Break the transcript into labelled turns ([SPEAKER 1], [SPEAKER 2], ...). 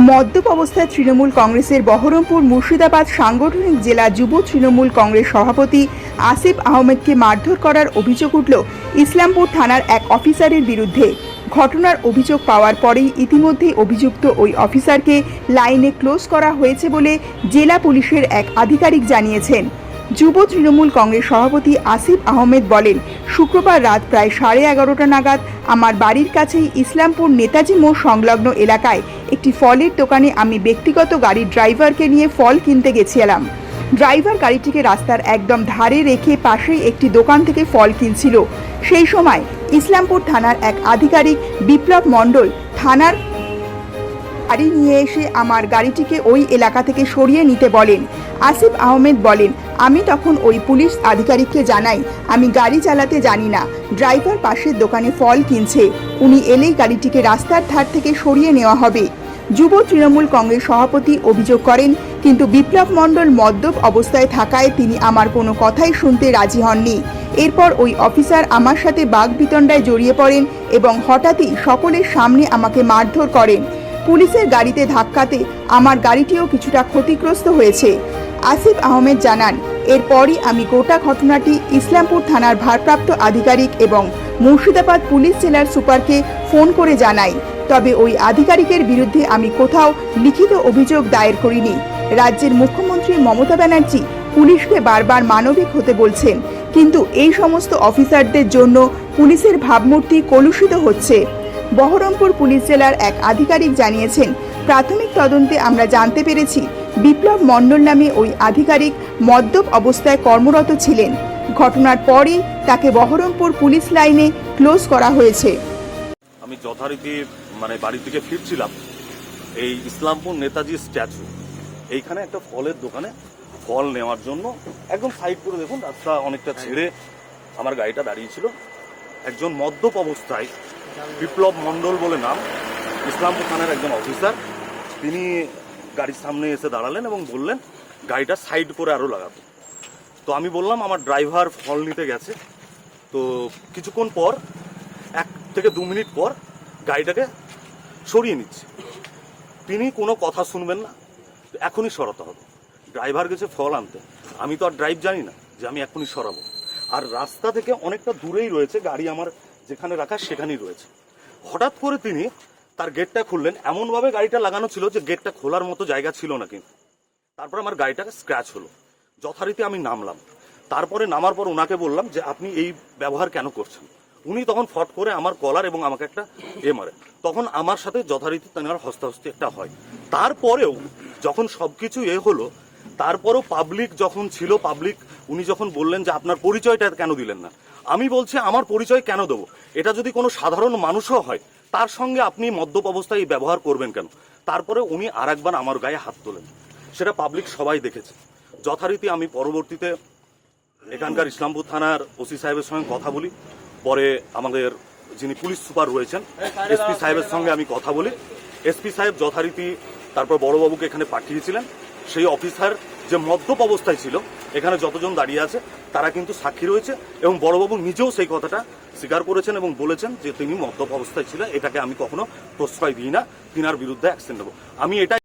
[SPEAKER 1] মদ্যপ অবস্থায় তৃণমূল কংগ্রেসের বহরমপুর মুর্শিদাবাদ সাংগঠনিক জেলা যুব তৃণমূল কংগ্রেস সভাপতি আসিফ আহমেদকে মারধর করার অভিযোগ উঠল ইসলামপুর থানার এক অফিসারের বিরুদ্ধে। ঘটনার অভিযোগ পাওয়ার পরেই ইতিমধ্যেই অভিযুক্ত ওই অফিসারকে লাইনে ক্লোজ করা হয়েছে বলে জেলা পুলিশের এক আধিকারিক জানিয়েছেন। যুব তৃণমূল কংগ্রেস সভাপতি আসিফ আহমেদ বলেন শুক্রবার রাত প্রায় সাড়ে এগারোটা নাগাদ আমার বাড়ির কাছেই ইসলামপুর নেতাজি মোড় সংলগ্ন এলাকায় একটি ফলের দোকানে আমি ব্যক্তিগত গাড়ির ড্রাইভারকে নিয়ে ফল কিনতে গেছিলাম। ড্রাইভার গাড়িটিকে রাস্তার একদম ধারে রেখে পাশেই একটি দোকান থেকে ফল কিনছিল। সেই সময় ইসলামপুর থানার এক আধিকারিক বিপ্লব মণ্ডল থানার গাড়ি নিয়ে এসে আমার গাড়িটিকে ওই এলাকা থেকে সরিয়ে নিতে বলেন। আসিফ আহমেদ বলেন আমি তখন ওই পুলিশ আধিকারিককে জানাই, আমি গাড়ি চালাতে জানি না। ড্রাইভার পাশের দোকানে ফল কিনছে। উনি এলেই গাড়িটিকে রাস্তার ধার থেকে সরিয়ে নেওয়া হবে। যুব তৃণমূল কংগ্রেস সভাপতি অভিযোগ করেন, কিন্তু বিপ্লব মণ্ডল মদ্যপ অবস্থায় থাকায় তিনি আমার কোনো কথাই শুনতে রাজি হননি। এরপর ওই অফিসার আমার সাথে বাঘ বিতণ্ডায় জড়িয়ে পড়েন এবং হঠাৎই সকলের সামনে আমাকে মারধর করেন। পুলিশের গাড়িতে ধাক্কাতে আমার গাড়িটিও কিছুটা ক্ষতিগ্রস্ত হয়েছে। আসিফ আহমেদ জানান, এরপরই আমি গোটা ঘটনাটি ইসলামপুর থানার ভারপ্রাপ্ত আধিকারিক এবং মুর্শিদাবাদ পুলিশ জেলার সুপারকে ফোন করে জানাই। তবে ওই আধিকারিকের বিরুদ্ধে আমি কোথাও লিখিত অভিযোগ দায়ের করিনি। রাজ্যের মুখ্যমন্ত্রী মমতা ব্যানার্জি পুলিশকে বারবার মানবিক হতে বলছেন, কিন্তু এই সমস্ত অফিসারদের জন্য পুলিশের ভাবমূর্তি কলুষিত হচ্ছে। বহরমপুর পুলিশ জেলার এক আধিকারিক জানিয়েছেন, প্রাথমিক তদন্তে আমরা জানতে পেরেছি বিপ্লব মণ্ডল নামে ওই আধিকারিক মদ্যপ অবস্থায় কর্মরত ছিলেন। ঘটনার পরই তাকে বহরমপুর পুলিশ লাইনে ক্লোজ করা হয়েছে।
[SPEAKER 2] আমি যথারীতি মানে বাড়ি থেকে ফিরছিলাম। এই ইসলামপুর নেতাজি স্ট্যাচু। এইখানে একটা ফলের দোকানে ফল নেওয়ার জন্য একদম সাইড করে দেখুন, রাস্তা অনেকটা ছেড়ে আমার গাড়িটা দাঁড়িয়েছিল একজন মদ্যপ অবস্থায় বিপ্লব মণ্ডল বলে নাম। ইসলামপুর থানার একজন অফিসার তিনি গাড়ির সামনে এসে দাঁড়ালেন এবং বললেন, গাড়িটা সাইড করে আরও লাগাতে তো আমি বললাম, আমার ড্রাইভার ফল নিতে গেছে। তো কিছুক্ষণ পর, এক থেকে দু মিনিট পর গাড়িটাকে সরিয়ে নিচ্ছে। তিনি কোনো কথা শুনবেন না। এখনই সরাতে হবে। ড্রাইভার গেছে ফল আনতে। আমি তো আর ড্রাইভ জানি না যে আমি এখনই সরাবো। আর রাস্তা থেকে অনেকটা দূরেই রয়েছে গাড়ি আমার যেখানে রাখা সেখানেই রয়েছে। হঠাৎ করে তিনি তার গেটটা খুললেন। এমনভাবে গাড়িটা লাগানো ছিল যে গেটটা খোলার মতো জায়গা ছিল না কিন্তু তারপর আমার গাড়িটা স্ক্র্যাচ হলো। যথারীতি আমি নামলাম। তারপরে নামার পর ওনাকে বললাম যে, আপনি এই ব্যবহার কেন করছেন? উনি তখন ফট করে আমার কলার এবং আমাকে একটা এ মারে। তখন আমার সাথে যথারীতি তার হস্তাহস্তি একটা হয়। তারপরেও যখন সবকিছু এ হলো তারপরও পাবলিক যখন ছিল পাবলিক উনি যখন বললেন যে আপনার পরিচয়টা কেন দিলেন না, আমি বলছি আমার পরিচয় কেন দেবো? এটা যদি কোনো সাধারণ মানুষও হয়, তার সঙ্গে আপনি মদ্যপ অবস্থায় ব্যবহার করবেন কেন? তারপরে উনি আর একবার আমার গায়ে হাত তোলেন। সেটা পাবলিক সবাই দেখেছে। যথারীতি আমি পরবর্তীতে এখানকার ইসলামপুর থানার ওসি সাহেবের সঙ্গে কথা বলি। পরে আমাদের যিনি পুলিশ সুপার রয়েছেন, এসপি সাহেবের সঙ্গে আমি কথা বলি। এসপি সাহেব যথারীতি তারপর বড়বাবুকে এখানে পাঠিয়েছিলেন। সেই অফিসার যে মদ্যপ অবস্থায় ছিল, এখানে যতজন দাঁড়িয়ে আছে, তারা কিন্তু সাক্ষী রয়েছে এবং বড়বাবু নিজেও সেই কথাটা স্বীকার করেছেন এবং বলেছেন যে তিনি মদ্যপ অবস্থায় ছিলেন। এটাকে আমি কখনো প্রশ্রয় দিই না। তিনার বিরুদ্ধে অ্যাকশন নেব। আমি এটাই